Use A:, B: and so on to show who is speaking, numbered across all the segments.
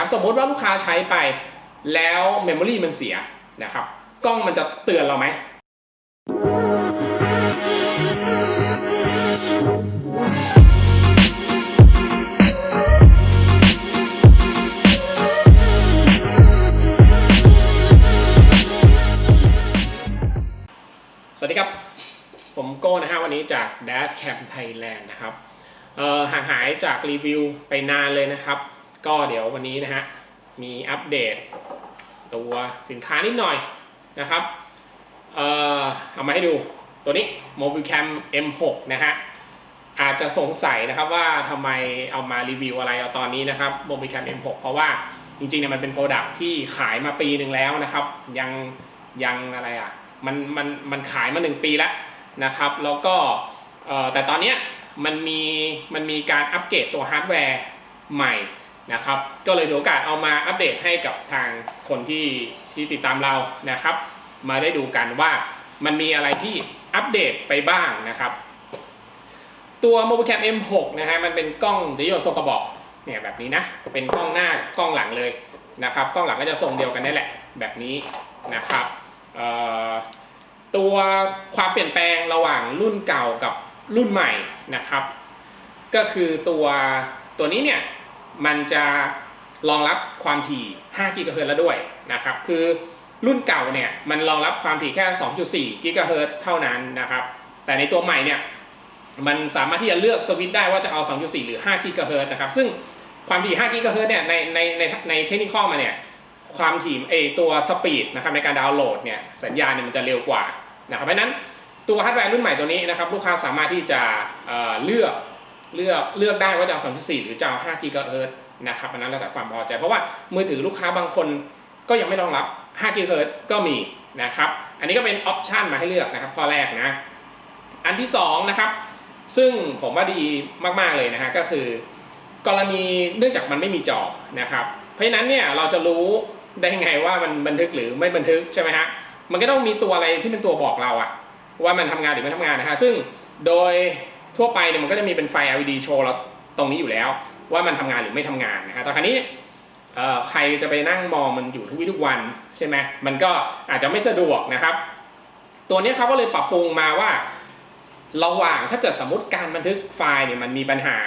A: นะครับสมมติว่าลูกค้าใช้ไปแล้วเมมโมรีมันเสียนะครับกล้องมันจะเตือนเราไหมสวัสดีครับ ผมโก้นะฮะวันนี้จาก Dash Cam Thailand นะครับห่างหายจากรีวิวไปนานเลยนะครับ ก็เดี๋ยววันนี้นะฮะมีอัปเดตตัวสินค้านิดหน่อยนะครับเอ่อเอามาให้ดูตัวนี้ Mobilecam M6 นะฮะอาจจะสงสัยนะครับว่าทำไมเอามารีวิวอะไรเอาตอนนี้นะครับ Mobilecam M6 เพราะว่าจริงๆเนี่ยมันเป็นโปรดักที่ขายมาปีหนึ่งแล้วนะครับ ยังยังอะไรอะมันมันมันขายมา 1 ปีแล้วนะครับ แล้วก็แต่ตอนนี้มันมีมันมีการอัปเกรดตัวฮาร์ดแวร์ใหม่ นะครับ ก็เลยถือโอกาสเอามาอัปเดตให้กับทางคนที่ที่ติดตามเรานะครับ มาได้ดูกันว่ามันมีอะไรที่อัปเดตไปบ้างนะครับ ตัว Mobilecam M6 นะฮะมันเป็นกล้องดิจิตอลโซกระบอกเนี่ยแบบนี้นะเป็นกล้องหน้ากล้องหลังเลยนะครับกล้องหลังก็จะทรงเดียวกันนี่แหละแบบนี้นะครับตัวความเปลี่ยนแปลงระหว่างรุ่นเก่ากับรุ่นใหม่นะครับ ก็คือตัวตัวนี้เนี่ย มันจะรองรับความถี่ 5 กิกะเฮิรตซ์แล้วด้วยนะครับ คือรุ่นเก่าเนี่ยมันรองรับความถี่แค่ 2.4 กิกะเฮิรตซ์เท่านั้นนะครับ แต่ในตัวใหม่เนี่ยมันสามารถที่จะเลือกสวิตได้ว่าจะเอา 2.4 หรือ 5 กิกะเฮิรตซ์นะครับ ซึ่งความถี่ 5 กิกะเฮิรตซ์เนี่ยในในในในเทคนิคอมาเนี่ยความถี่เอตัวสปีดนะครับในการดาวน์โหลดเนี่ยสัญญาณเนี่ยมันจะเร็วกว่านะครับเพราะนั้นตัวฮาร์ดแวร์รุ่นใหม่ตัวนี้นะครับลูกค้าสามารถที่จะเเลือก เลือกเลือกได้ว่าจะเอา2.4หรือจะเอา5กิกะเฮิร์นะครับอันนั้นแล้วแต่ความพอใจ เพราะว่ามือถือลูกค้าบางคนก็ยังไม่รองรับ5กิกะเฮิร์ก็มีนะครับ อันนี้ก็เป็นออปชันมาให้เลือกนะครับข้อแรกนะ อันที่สองนะครับ ซึ่งผมว่าดีมากๆเลยนะฮะก็คือ กรณีเนื่องจากมันไม่มีจอนะครับ เพราะฉะนั้นเนี่ยเราจะรู้ได้ไงว่ามันบันทึกหรือไม่บันทึกใช่ไหมฮะ มันก็ต้องมีตัวอะไรที่เป็นตัวบอกเราอะว่ามันทำงานหรือไม่ทำงานนะฮะ ซึ่งโดย ทั่วไปเนี่ยมันก็จะมีเป็นไฟ LED โชว์เราตรงนี้อยู่แล้ว ว่ามันทำงานหรือไม่ทำงานนะฮะแต่คราวนี้ใครจะไปนั่งมองมันอยู่ทุกวี่ทุกวันใช่ไหมมันก็อาจจะไม่สะดวกนะครับ ตัวนี้เขาก็เลยปรับปรุงมาว่า ระหว่างถ้าเกิดสมมติการบันทึกไฟล์เนี่ยมันมีปัญหา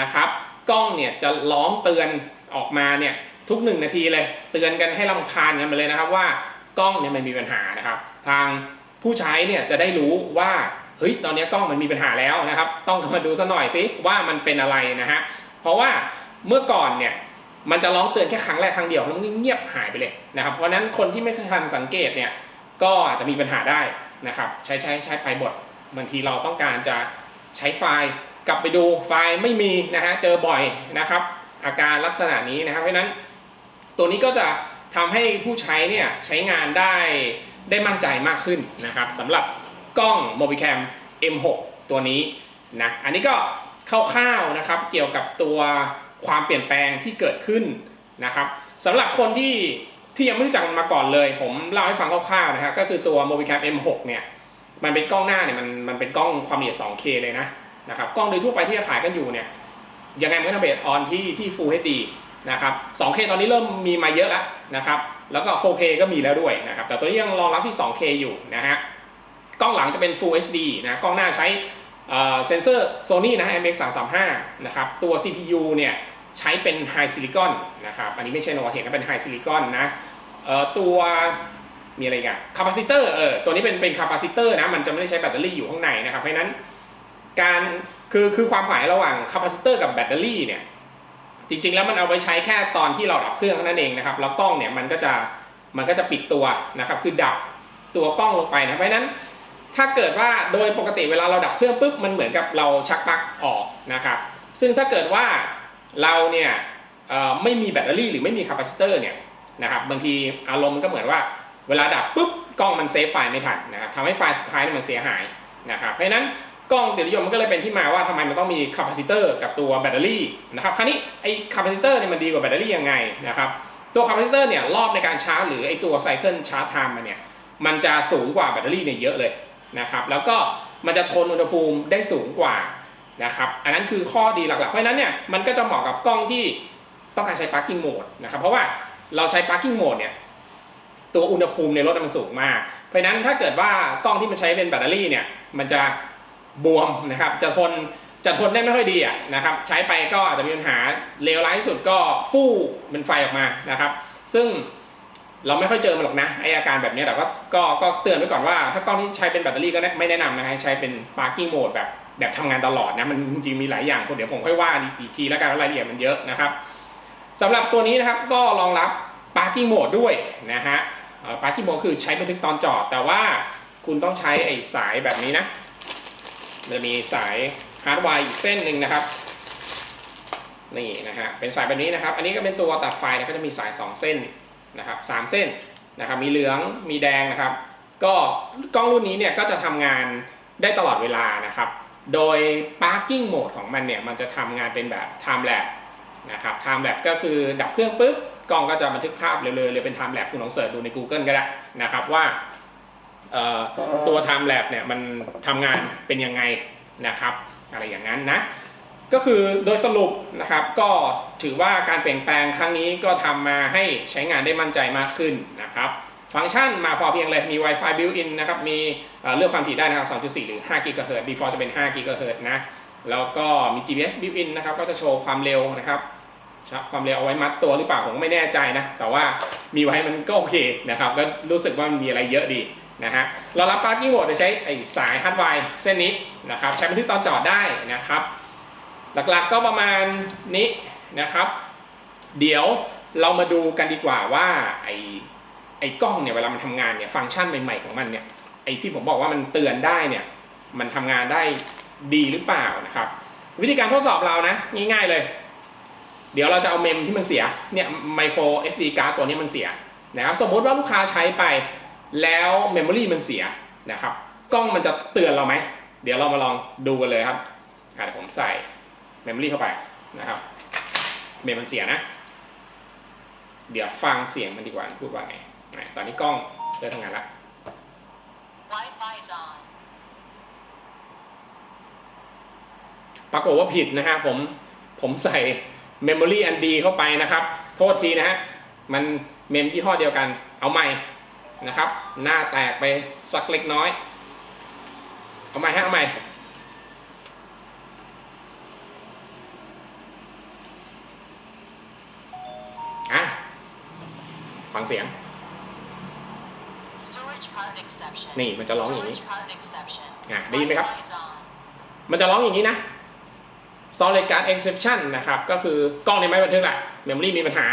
A: นะครับ กล้องเนี่ยจะร้องเตือนออกมาเนี่ยทุกหนึ่งนาทีเลย เตือนกันให้ลำคาญกันไปเลยนะครับว่ากล้องเนี่ยมันมีปัญหานะครับ ทางผู้ใช้เนี่ยจะได้รู้ว่า เฮ้ยตอนนี้กล้องมันมีปัญหาแล้วนะครับ ต้องมาดูซะหน่อยสิว่ามันเป็นอะไรนะฮะเพราะว่าเมื่อก่อนเนี่ยมันจะร้องเตือนแค่ครั้งแรกครั้งเดียวแล้วเงียบหายไปเลยนะครับ เพราะนั้นคนที่ไม่ทันสังเกตเนี่ยก็อาจจะมีปัญหาได้นะครับ ใช้ใช้ใช้ไปบทบางทีเราต้องการจะใช้ไฟล์กลับไปดูไฟล์ไม่มีนะฮะเจอบ่อยนะครับ อาการลักษณะนี้นะครับเพราะฉะนั้น ตัวนี้ก็จะทำให้ผู้ใช้เนี่ยใช้งานได้ได้มั่นใจมากขึ้นนะครับสำหรับ กล้อง Mobicam M6 ตัวนี้นะอันนี้ก็คร่าวๆนะครับเกี่ยวกับตัวความเปลี่ยนแปลงที่เกิดขึ้นนะครับสำหรับคนที่ที่ยังไม่รู้จักมันมาก่อนเลย ผมเล่าให้ฟังคร่าวๆนะครับก็คือตัว Mobicam M6 เนี่ยมันเป็นกล้องหน้าเนี่ยมันมันเป็นกล้องความละเอียด 2K เลยนะนะครับกล้องโดยทั่วไปที่ขายกันอยู่เนี่ยยังไงมันก็จะเบสออนที่ที่ Full HD นะครับ 2K ตอนนี้เริ่มมีมาเยอะแล้วนะครับ แล้วก็ 4K ก็มีแล้วด้วยนะครับ แต่ตัวนี้ยังรองรับที่ 2K อยู่นะฮะ กล้องหลังจะเป็น Full HD นะกล้องหน้าใช้เซนเซอร์ Sony นะ MX335 นะครับตัว CPU เนี่ยใช้เป็น High Silicon นะครับอันนี้ไม่ใช่ Novatek นะเป็น High Silicon นะตัวมีอะไรกันคาปาซิเตอร์เออตัวนี้เป็นเป็นคาปาซิเตอร์นะมันจะไม่ได้ใช้แบตเตอรี่อยู่ข้างในนะครับเพราะนั้นการคือคือความหมายระหว่างคาปาซิเตอร์กับแบตเตอรี่เนี่ยจริงๆแล้วมันเอาไปใช้แค่ตอนที่เราดับเครื่องเท่านั้นเองนะครับแล้วกล้องเนี่ยมันก็จะมันก็จะปิดตัวนะครับคือดับตัวกล้องลงไปนะเพราะนั้น ถ้าเกิดว่าโดยปกติเวลาเราดับเครื่องปุ๊บมันเหมือนกับเราชักปลั๊กออกนะครับซึ่งถ้าเกิดว่าเราเนี่ยไม่มีแบตเตอรี่หรือไม่มีคาปาซิเตอร์เนี่ยนะครับบางทีอารมณ์มันก็เหมือนว่าเวลาดับปุ๊บกล้องมันเซฟไฟล์ไม่ทันนะครับทำให้ไฟล์สุดท้ายเนี่ยมันเสียหายนะครับเพราะนั้นกล้องเดี๋ยวนิยมมันก็เลยเป็นที่มาว่าทำไมมันต้องมีคาปาซิเตอร์กับตัวแบตเตอรี่นะครับคราวนี้ไอ้คาปาซิเตอร์เนี่ยมันดีกว่าแบตเตอรี่ยังไงนะครับตัวคาปาซิเตอร์เนี่ยรอบในการชาร์จหรือไอ้ตัวไซเคิลชาร์จไทม์มันเนี่ยมันจะสูงกว่าแบตเตอรี่เนี่ยเยอะเลย นะครับแล้วก็มันจะทนอุณหภูมิได้สูงกว่านะครับอันนั้นคือข้อดีหลักๆ เพราะนั้นเนี่ยมันก็จะเหมาะกับกล้องที่ต้องการใช้ parking mode นะครับเพราะว่าเราใช้ parking mode เนี่ยตัวอุณหภูมิในรถมันสูงมาก เพราะฉะนั้นถ้าเกิดว่ากล้องที่มันใช้เป็นแบตเตอรี่เนี่ยมันจะบวมนะครับจะทนจะทนได้ไม่ค่อยดีอะนะครับใช้ไปก็อาจจะมีปัญหาเลวร้ายที่สุดก็ฟู่เป็นไฟออกมานะครับ ซึ่ง เราไม่ค่อยเจอมันหรอกนะไออาการแบบนี้แต่ก็ก็ก็เตือนไว้ก่อนว่า ถ้ากล้องที่ใช้เป็นแบตเตอรี่ก็ไม่แนะนำนะให้ใช้เป็น parking mode แบบแบบทำงานตลอดนะมันจริงๆมีหลายอย่างเดี๋ยวผมค่อยว่าอีกทีแล้วกันว่ารายละเอียดมันเยอะนะครับสำหรับตัวนี้นะครับก็รองรับ parking mode ด้วยนะฮะเอ่อ parking mode คือใช้บันทึกตอนจอด แต่ว่าคุณต้องใช้ไอสายแบบนี้นะจะมีสายฮาร์ดไวร์อีกเส้นหนึ่งนะครับนี่นะฮะเป็นสายแบบนี้นะครับ อันนี้ก็เป็นตัวตัดไฟนะก็จะมีสาย 2 เส้น นะครับสามเส้นนะครับมีเหลืองมีแดงนะครับ ก็กล้องรุ่นนี้เนี่ยก็จะทำงานได้ตลอดเวลานะครับ โดย parking mode ของมันเนี่ยมันจะทำงานเป็นแบบ time lapse นะครับ time lapse ก็คือดับเครื่องปุ๊บกล้องก็จะบันทึกภาพเร็วๆเลยเป็น time lapse คุณลองเสิร์ชดูใน Google ก็ได้นะครับว่าตัว time lapse เนี่ยมันทำงานเป็นยังไงนะครับ อะไรอย่างนั้นนะ ก็คือโดยสรุปนะครับก็ถือว่าการเปลี่ยนแปลงครั้งนี้ก็ทำมาให้ใช้งานได้มั่นใจมากขึ้นนะครับฟังก์ชันมาพอเพียงเลย มี Wi-Fi built-in นะครับ มีเลือกความถี่ได้นะครับ 2.4 หรือ 5 GHz default จะเป็น 5 GHz นะ แล้วก็มี GPS built-in นะครับ ก็จะโชว์ความเร็วนะครับ ความเร็วเอาไว้มัดตัวหรือเปล่า ผมก็ไม่แน่ใจนะ แต่ว่ามีไว้มันก็โอเคนะครับ ก็รู้สึกว่ามันมีอะไรเยอะดีนะฮะเรารับ parking mode โดยใช้ไอ้สายฮาร์ดไวร์เส้นนี้นะครับ ใช้บันทึกตอนจอดได้นะครับ หลักๆก็ประมาณนี้นะครับ เดี๋ยวเรามาดูกันดีกว่าว่าไอ้ไอ้กล้องเนี่ยเวลามันทำงานเนี่ยฟังก์ชันใหม่ๆของมันเนี่ยไอ้ที่ผมบอกว่ามันเตือนได้เนี่ยมันทำงานได้ดีหรือเปล่านะครับ วิธีการทดสอบเรานะง่ายๆเลย เดี๋ยวเราจะเอาเมมที่มันเสียเนี่ยไมโคร SD การ์ดตัวนี้มันเสียนะครับสมมุติว่าลูกค้าใช้ไปแล้วเมมโมรีมันเสียนะครับกล้องมันจะเตือนเราไหม เดี๋ยวเรามาลองดูกันเลยครับอะผมใส่ เมมโมรี่เข้าไปนะครับเมมมันเสียนะ เดี๋ยวฟังเสียงมันดีกว่าพูดว่าไงตอนนี้กล้องเริ่มทำงานละ
B: Wi-Fi is on.
A: ปรากฏว่าผิดนะฮะผมผมใส่เมมโมรี่อันดีเข้าไปนะครับ โทษทีนะฮะ มันเมมที่ห้อเดียวกัน เอาใหม่นะครับ หน้าแตกไปสักเล็กน้อย เอาใหม่ฮะเอาใหม่ อะฟังเสียง
B: Storage card exception.
A: นี่มันจะร้องอย่างนี้
B: Storage card exception.
A: อะได้ยินไหมครับ
B: Wi-Fi is on.
A: มันจะร้องอย่างนี้นะ solid card exception นะครับ ก็คือกล้องในไม่บันทึกแหละ memory มีปัญหา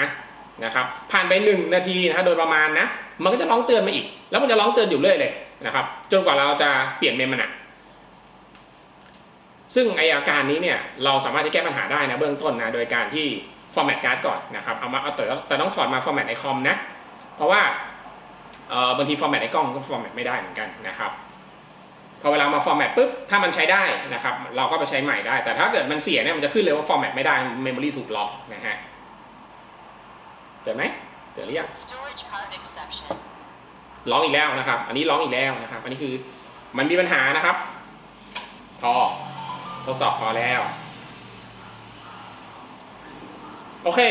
A: นะครับ ผ่านไป 1 นาทีนะฮะโดยประมาณนะ มันก็จะร้องเตือนมาอีก แล้วมันจะร้องเตือนอยู่เรื่อยเลยนะครับ จนกว่าเราจะเปลี่ยนเมมมันอะซึ่งไออาการนี้เนี่ยเราสามารถจะแก้ปัญหาได้นะเบื้องต้นนะโดยการที่ format card ก่อนนะครับเอามาเอาแต่แต่ต้องถอดมา format ในคอมนะเพราะว่าเอ่อบางที format ในกล้องก็ format ไม่ได้เหมือนกันนะครับพอเวลามา format ปุ๊บถ้ามันใช้ได้นะครับเราก็ไปใช้ใหม่ได้ แต่ถ้าเกิดมันเสียเนี่ยมันจะขึ้นเลยว่า format ไม่ได้ memory ถูกล็อกนะฮะเจอไหมเจอหรือยัง
B: Storage card exception.
A: ร้องอีกแล้วนะครับ อันนี้ร้องอีกแล้วนะครับ อันนี้คือมันมีปัญหานะครับ พอทดสอบพอแล้ว โอเค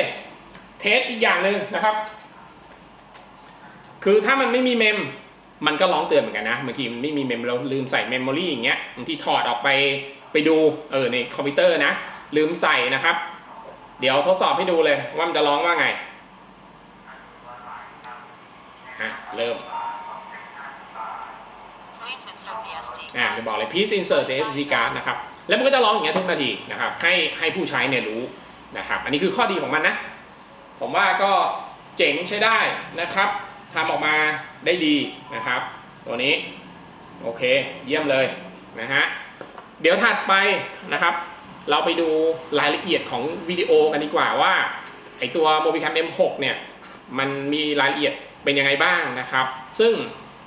A: เทสอีกอย่างหนึ่งนะครับ คือถ้ามันไม่มีเมม มันก็ร้องเตือนเหมือนกันนะบางทีมันไม่มีเมมเราลืมใส่เมมโมรี่อย่างเงี้ยบางทีถอดออกไปไปดูเออในคอมพิวเตอร์นะ ลืมใส่นะครับ เดี๋ยวทดสอบให้ดูเลยว่ามันจะร้องว่าไงอะเริ่ม
B: Please insert the SD
A: อ่า
B: card.
A: จะบอกเลย please insert the SD card นะครับ แล้วมันก็จะร้องอย่างเงี้ยทุกนาทีนะครับ ให้ให้ผู้ใช้เนี่ยรู้ นะครับ อันนี้คือข้อดีของมันนะ ผมว่าก็เจ๋งใช้ได้นะครับทำออกมาได้ดีนะครับ ตัวนี้โอเคเยี่ยมเลยนะฮะเดี๋ยวถัดไปนะครับ เราไปดูรายละเอียดของวิดีโอกันดีกว่าว่าไอตัว Mobicam M6 เนี่ยมันมีรายละเอียดเป็นยังไงบ้างนะครับ ซึ่ง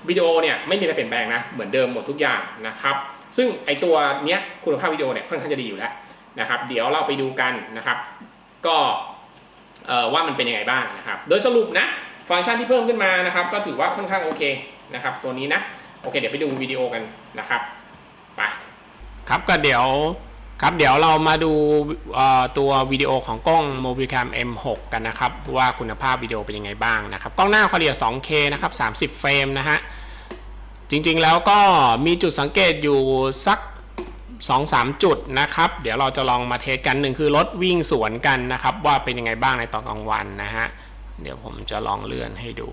A: วิดีโอเนี่ยไม่มีอะไรเปลี่ยนแปลงนะเหมือนเดิมหมดทุกอย่างนะครับ ซึ่งไอตัวเนี้ยคุณภาพวิดีโอเนี่ยค่อนข้างจะดีอยู่แล้วนะครับ เดี๋ยวเราไปดูกันนะครับ ก็ว่ามันเป็นยังไงบ้างนะครับ โดยสรุปนะฟังก์ชันที่เพิ่มขึ้นมานะครับ ก็ถือว่าค่อนข้างโอเคนะครับ ตัวนี้นะโอเคเดี๋ยวไปดูวิดีโอกันนะครับไปครับก็เดี๋ยวครับเดี๋ยวเรามาดูตัววิดีโอของกล้อง Mobilecam M6 กันนะครับ ว่าคุณภาพวิดีโอเป็นยังไงบ้างนะครับ กล้องหน้าความละเอียด 2K นะครับ 30 เฟรมนะฮะจริงๆแล้วก็มีจุดสังเกตอยู่สัก 2-3 จุดนะครับ เดี๋ยวเราจะลองมาเทสกันหนึ่งคือรถวิ่งสวนกันนะครับ ว่าเป็นยังไงบ้างในตอนกลางวันนะฮะ เดี๋ยวผมจะลองเลื่อนให้ดู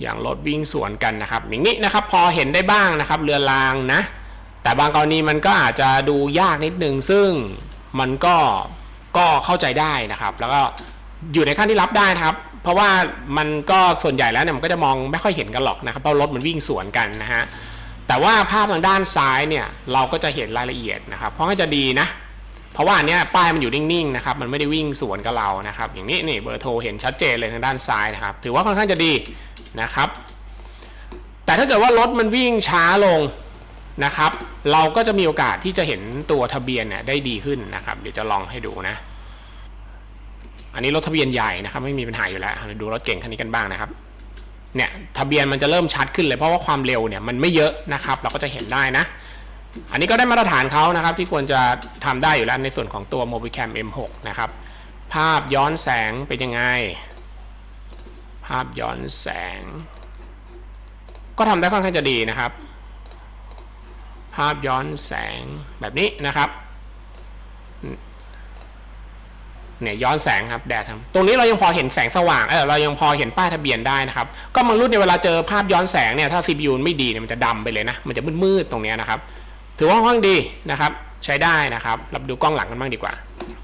A: อย่างรถวิ่งสวนกันนะครับ อย่างนี้นะครับพอเห็นได้บ้างนะครับ เรือรางนะ แต่บางกรณีมันก็อาจจะดูยากนิดนึง ซึ่งมันก็ก็เข้าใจได้นะครับ แล้วก็อยู่ในขั้นที่รับได้นะครับ เพราะว่ามันก็ส่วนใหญ่แล้วเนี่ยมันก็จะมองไม่ค่อยเห็นกันหรอกนะครับเพราะรถมันวิ่งสวนกันนะฮะ แต่ว่าภาพทางด้านซ้ายเนี่ยเราก็จะเห็นรายละเอียดนะครับ เพราะก็จะดีนะ เพราะว่าอันเนี้ยป้ายมันอยู่นิ่งๆนะครับ มันไม่ได้วิ่งสวนกับเรานะครับ อย่างนี้นี่เบอร์โทรเห็นชัดเจนเลยทางด้านซ้ายนะครับ ถือว่าค่อนข้างจะดีนะครับ แต่ถ้าเกิดว่ารถมันวิ่งช้าลงนะครับ เราก็จะมีโอกาสที่จะเห็นตัวทะเบียนเนี่ยได้ดีขึ้นนะครับ เดี๋ยวจะลองให้ดูนะ อันนี้รถทะเบียนใหญ่นะครับ ไม่มีปัญหาอยู่แล้ว ดูรถเก่งคันนี้กันบ้างนะครับ เนี่ยทะเบียนมันจะเริ่มชัดขึ้นเลยเพราะว่าความเร็วเนี่ยมันไม่เยอะนะครับ เราก็จะเห็นได้นะ อันนี้ก็ได้มาตรฐานเขานะครับ ที่ควรจะทำได้อยู่แล้วในส่วนของตัว Mobicam M6 นะครับ ภาพย้อนแสงเป็นยังไง ภาพย้อนแสง ก็ทำได้ค่อนข้างจะดีนะครับ ภาพย้อนแสงแบบนี้นะครับ เนี่ยย้อนแสงครับแดดครับตรงนี้เรายังพอเห็นแสงสว่างเออเรายังพอเห็นป้ายทะเบียนได้นะครับก็บางรุ่นเนี่ยเวลาเจอภาพย้อนแสงเนี่ยถ้า CPU ไม่ดีเนี่ยมันจะดำไปเลยนะมันจะมืดๆตรงนี้นะครับถือว่าค่อนข้างดีนะครับใช้ได้นะครับเราดูกล้องหลังกันบ้างดีกว่า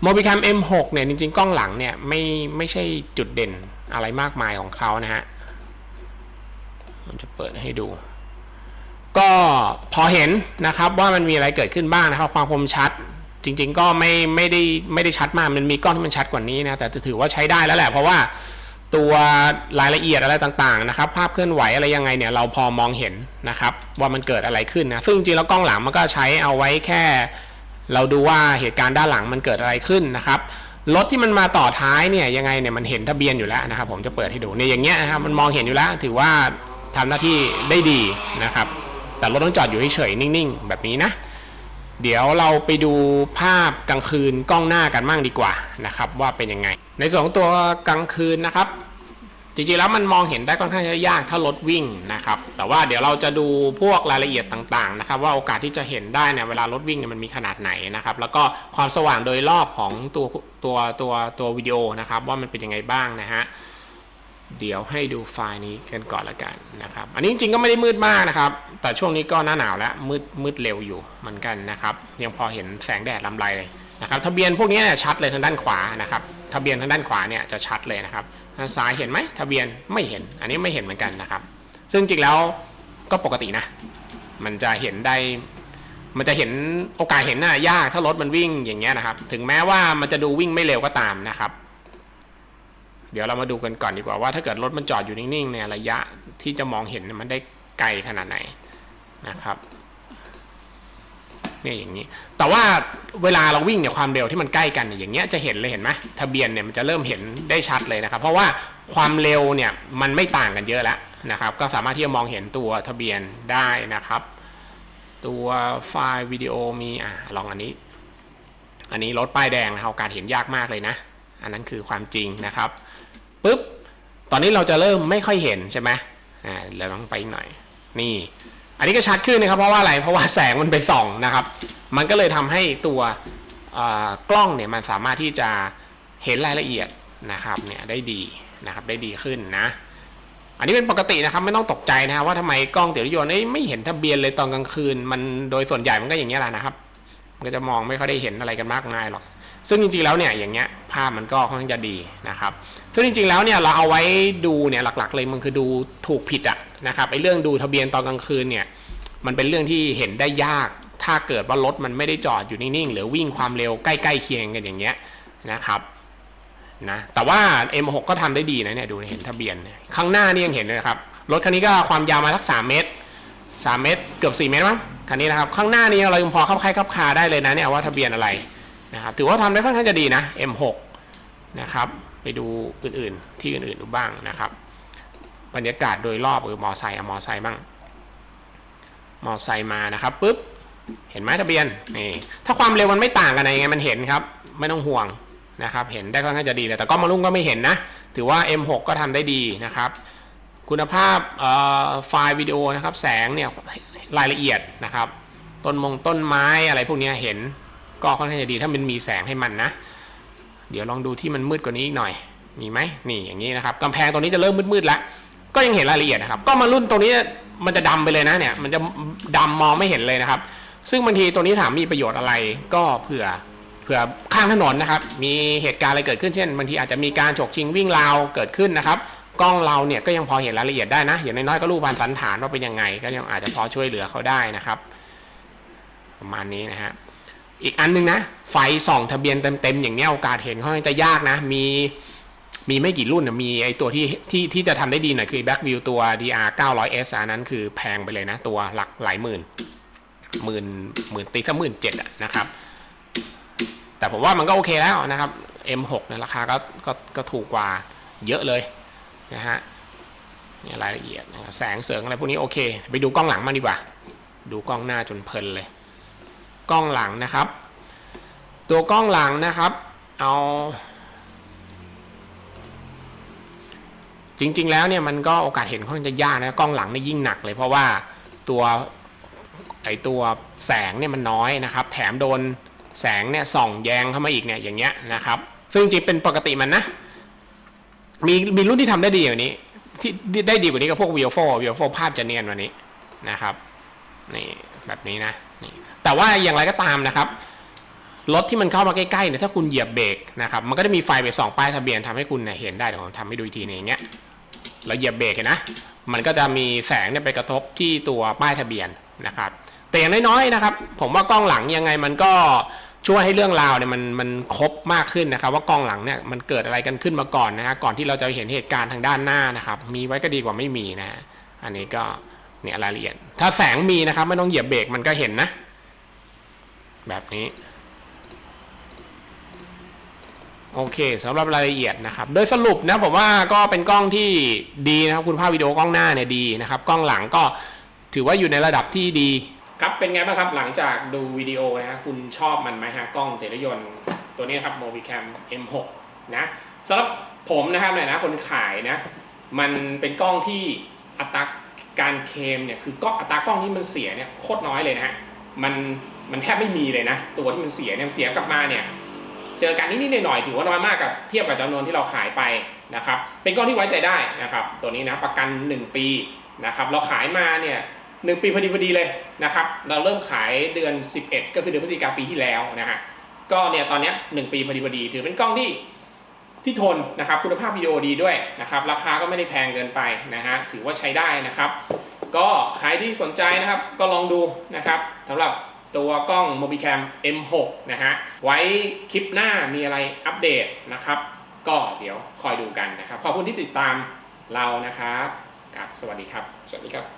A: Mobicam M6 เนี่ยจริงๆ กล้องหลังเนี่ยไม่ไม่ใช่จุดเด่นอะไรมากมายของเขานะฮะผมจะเปิดให้ดู ก็พอเห็นนะครับว่ามันมีอะไรเกิดขึ้นบ้างนะครับความคมชัด จริง ๆ ก็ไม่ไม่ได้ไม่ได้ชัดมากมันมีกล้องที่มันชัดกว่านี้นะแต่ถือว่าใช้ได้แล้วแหละ เพราะว่าตัวรายละเอียดอะไรต่างๆนะครับ ภาพเคลื่อนไหวอะไรยังไงเนี่ยเราพอมองเห็นนะครับ ว่ามันเกิดอะไรขึ้นนะซึ่งจริงแล้วกล้องหลังมันก็ใช้เอาไว้แค่ เราดูว่าเหตุการณ์ด้านหลังมันเกิดอะไรขึ้นนะครับรถที่มันมาต่อท้ายเนี่ยยังไงเนี่ยมันเห็นทะเบียนอยู่แล้วนะครับ ผมจะเปิดให้ดูเนี่ยอย่างเงี้ยนะครับมันมองเห็นอยู่แล้ว ถือว่าทำหน้าที่ได้ดีนะครับ แต่รถต้องจอดอยู่เฉยๆนิ่ง ๆ แบบนี้นะ เดี๋ยวเราไปดูภาพกลางคืนกล้องหน้ากันมั่งดีกว่านะครับ ว่าเป็นยังไง ในสองตัวกลางคืนนะครับ จริงๆแล้วมันมองเห็นได้ค่อนข้างจะยากถ้ารถวิ่งนะครับ แต่ว่าเดี๋ยวเราจะดูพวกรายละเอียดต่างๆนะครับ ว่าโอกาสที่จะเห็นได้เนี่ยเวลารถวิ่งเนี่ยมันมีขนาดไหนนะครับ แล้วก็ความสว่างโดยรอบของตัวตัวตัวตัววิดีโอนะครับ ว่ามันเป็นยังไงบ้างนะฮะ เดี๋ยวให้ดูไฟล์นี้กันก่อนละกันนะครับ อันนี้จริงๆก็ไม่ได้มืดมากนะครับ แต่ช่วงนี้ก็หน้าหนาวแล้วมืดมืดเร็วอยู่เหมือนกันนะครับ ยังพอเห็นแสงแดดลำไรเลยนะครับ ทะเบียนพวกนี้เนี่ยชัดเลยทางด้านขวานะครับ ทะเบียนทางด้านขวาเนี่ยจะชัดเลยนะครับทางซ้ายเห็นไหมทะเบียนไม่เห็น อันนี้ไม่เห็นเหมือนกันนะครับ ซึ่งจริงแล้วก็ปกตินะ มันจะเห็นได้ มันจะเห็นโอกาสเห็นน่ะยากถ้ารถมันวิ่งอย่างเงี้ยนะครับ ถึงแม้ว่ามันจะดูวิ่งไม่เร็วก็ตามนะครับ เดี๋ยวเรามาดูกันก่อนดีกว่าว่าถ้าเกิดรถมันจอดอยู่นิ่งๆในยระยะที่จะมองเห็นมันได้ไกลขนาดไหนนะครับเนี่ยอย่างนี้ แต่ว่าเวลาเราวิ่งเนี่ยความเร็วที่มันใกล้กันเนี่ยอย่างเงี้ยจะเห็นเลยเห็นไหมทะเบียนเนี่ยมันจะเริ่มเห็นได้ชัดเลยนะครับ เพราะว่าความเร็วเนี่ยมันไม่ต่างกันเยอะแล้วนะครับ ก็สามารถที่จะมองเห็นตัวทะเบียนได้นะครับ ตัวไฟล์วิดีโอมีอะลองอันนี้ อันนี้รถป้ายแดงนะครับกาสเห็นยากมากเลยนะ อันนั้นคือความจริงนะครับ ปุ๊บ ตอนนี้เราจะเริ่มไม่ค่อยเห็นใช่ไหมอ่าเราต้องไปอีกหน่อย นี่ อันนี้ก็ชัดขึ้นนะครับ เพราะว่าอะไร เพราะว่าแสงมันไปส่องนะครับ มันก็เลยทำให้ตัวกล้องเนี่ยมันสามารถที่จะเห็นรายละเอียดนะครับเนี่ยได้ดีนะครับได้ดีขึ้นนะ อันนี้เป็นปกตินะครับไม่ต้องตกใจนะครับว่าทำไมกล้องติดรถยนต์เอ้ยไม่เห็นทะเบียนเลยตอนกลางคืน มันโดยส่วนใหญ่มันก็อย่างนี้แหละนะครับ มันก็จะมองไม่ค่อยได้เห็นอะไรกันมากมายหรอก ซึ่งจริงๆแล้วเนี่ยอย่างเงี้ยภาพมันก็ค่อนข้างจะดีนะครับ ซึ่งจริงๆแล้วเนี่ยเราเอาไว้ดูเนี่ยหลักๆ เลยมันคือดูถูกผิดอะนะครับไอ้เรื่องดูทะเบียนตอนกลางคืนเนี่ยมันเป็นเรื่องที่เห็นได้ยาก ถ้าเกิดว่ารถมันไม่ได้จอดอยู่นิ่งๆ หรือวิ่งความเร็วใกล้ๆเคียงกันอย่างเงี้ยนะครับนะแต่ว่า M6 ก็ทำได้ดีนะเนี่ยดูเห็นทะเบียนข้างหน้านี่ยังเห็นเลยนะครับรถคันนี้ก็ความยาวมาสัก 3 เมตร 3 เมตร เกือบ 4 เมตรมั้งคันนี้นะครับข้างหน้านี้เรายังพอเข้าใครเข้าคาได้เลยนะเนี่ยว่าทะเบียนอะไร นะครับถือว่าทำได้ค่อนข้างจะดีนะ M6 นะครับ ไปดูอื่นๆที่อื่นๆดูบ้างนะครับ บรรยากาศโดยรอบเออมอไซค์มอไซค์บ้าง มอไซค์มานะครับปุ๊บเห็นไหมทะเบียนนี่ถ้าความเร็วมันไม่ต่างกันยังไงมันเห็นครับ ไม่ต้องห่วงนะครับเห็นได้ค่อนข้างจะดีเลยแต่ก็มารุ่งก็ไม่เห็นนะ ถือว่า M6 ก็ทำได้ดีนะครับ คุณภาพไฟล์วิดีโอนะครับ แสงเนี่ยรายละเอียดนะครับ ต้นมงต้นไม้อะไรพวกนี้เห็น ก็ค่อนข้างจะดีถ้ามันมีแสงให้มันนะ เดี๋ยวลองดูที่มันมืดกว่านี้อีกหน่อย มีไหมนี่อย่างนี้นะครับกำแพงตรงนี้จะเริ่มมืดๆแล้วก็ยังเห็นรายละเอียดนะครับ ก็มารุ่นตรงนี้มันจะดำไปเลยนะเนี่ย มันจะดำมองไม่เห็นเลยนะครับ ซึ่งบางทีตัวนี้ถามมีประโยชน์อะไรก็เผื่อเผื่อข้างถนนนะครับ มีเหตุการณ์อะไรเกิดขึ้นเช่นบางทีอาจจะมีการฉกชิงวิ่งราวเกิดขึ้นนะครับกล้องเราเนี่ยก็ยังพอเห็นรายละเอียดได้นะอย่างน้อยๆก็รู้พันสันฐานว่าเป็นยังไง ก็ยังอาจจะพอช่วยเหลือเขาได้นะครับ ประมาณนี้นะฮะ อีกอันหนึงนะ ไฟส่องทะเบียนเต็มๆอย่างนี้โอกาสเห็นค่อนข้างจะยากนะ มีมีไม่กี่รุ่นนะมีไอตัวที่ที่ที่จะทำได้ดีหน่อยคือ Back View ตัว DR 900S อันนั้นคือแพงไปเลยนะ ตัวหลักหลายหมื่นหมื่นหมื่นตีถ้าหมื่นเจ็ดนะครับ แต่ผมว่ามันก็โอเคแล้วนะครับ M6 นี่ยราคาก็ก็ก็ถูกกว่าเยอะเลยนะฮะเนี่ยรายละเอียดนะครับแสงเสริงอะไรพวกนี้โอเค ไปดูกล้องหลังมาดีกว่า ดูกล้องหน้าจนเพลินเลย กล้องหลังนะครับ ตัวกล้องหลังนะครับ เอา จริงๆแล้วเนี่ยมันก็โอกาสเห็นค่อนข้างจะยากนะกล้องหลังนี่ยิ่งหนักเลยเพราะว่าตัวไอตัวแสงเนี่ยมันน้อยนะครับ แถมโดนแสงเนี่ยส่องแยงเข้ามาอีกเนี่ยอย่างเงี้ยนะครับ ซึ่งจริงๆเป็นปกติมันนะ มีมีรุ่นที่ทำได้ดีกว่านี้ ที่ได้ดีกว่านี้ก็พวก Vivo 4 Vivo 4ภาพจะเนียนกว่านี้นะครับนี่แบบนี้นะ แต่ว่าอย่างไรก็ตามนะครับรถที่มันเข้ามาใกล้ๆเนี่ยถ้าคุณเหยียบเบรกนะครับมันก็จะมีไฟไปส่องป้ายทะเบียนทำให้คุณเนี่ยเห็นได้เดี๋ยวผมทำให้ดูอีกทีนึงอย่างเงี้ยแล้วเหยียบเบรกนะ มันก็จะมีแสงเนี่ยไปกระทบที่ตัวป้ายทะเบียนนะครับ แต่อย่างน้อยๆนะครับ ผมว่ากล้องหลังยังไงมันก็ช่วยให้เรื่องราวเนี่ยมันมันครบมากขึ้นนะครับ ว่ากล้องหลังเนี่ยมันเกิดอะไรกันขึ้นมาก่อนนะฮะก่อนที่เราจะเห็นเหตุการณ์ทางด้านหน้านะครับ มีไว้ก็ดีกว่าไม่มีนะอันนี้ก็เนี่ยรายละเอียด ถ้าแสงมีนะครับไม่ต้องเหยียบเบรกมันก็เห็นนะ แบบนี้ โอเคสำหรับรายละเอียดนะครับ โดยสรุปนะผมว่าก็เป็นกล้องที่ดีนะครับคุณภาพวิดีโอกล้องหน้าเนี่ยดีนะครับ กล้องหลังก็ถือว่าอยู่ในระดับที่ดีครับเป็นไงบ้างครับหลังจากดูวิดีโอนะ คุณชอบมันไหมฮะกล้องเตรยนต์ตัวนี้ครับ Movicam M6 นะสำหรับผมนะครับเนี่ยนะคนขายนะ มันเป็นกล้องที่อัตราการเคมเนี่ยคือกล้องอัตรากล้องที่มันเสียเนี่ยโคตรน้อยเลยนะฮะมัน มันแทบไม่มีเลยนะ ตัวที่มันเสียเนี่ยเสียกลับมาเนี่ยเจอกันนิดๆหน่อยๆถือว่าน้อยมากกับเทียบกับจำนวนที่เราขายไปนะครับ เป็นกล้องที่ไว้ใจได้นะครับ ตัวนี้นะประกัน 1 ปีนะครับ เราขายมาเนี่ยหนึ่งปีพอดีพอดีเลยนะครับ เราเริ่มขายเดือน 11 ก็คือเดือนพฤศจิกาปีที่แล้วนะฮะก็เนี่ยตอนนี้หนึ่งปีพอดีพอดี ถือเป็นกล้องที่ที่ทนนะครับ คุณภาพวิดีโอดีด้วยนะครับ ราคาก็ไม่ได้แพงเกินไปนะฮะถือว่าใช้ได้นะครับ ก็ใครที่สนใจนะครับก็ลองดูนะครับสำหรับ ตัวกล้อง Mobicam M6 นะฮะ ไว้คลิปหน้ามีอะไรอัปเดตนะครับ ก็เดี๋ยวคอยดูกันนะครับ ขอบคุณที่ติดตามเรานะครับกับสวัสดีครับ สวัสดีครับ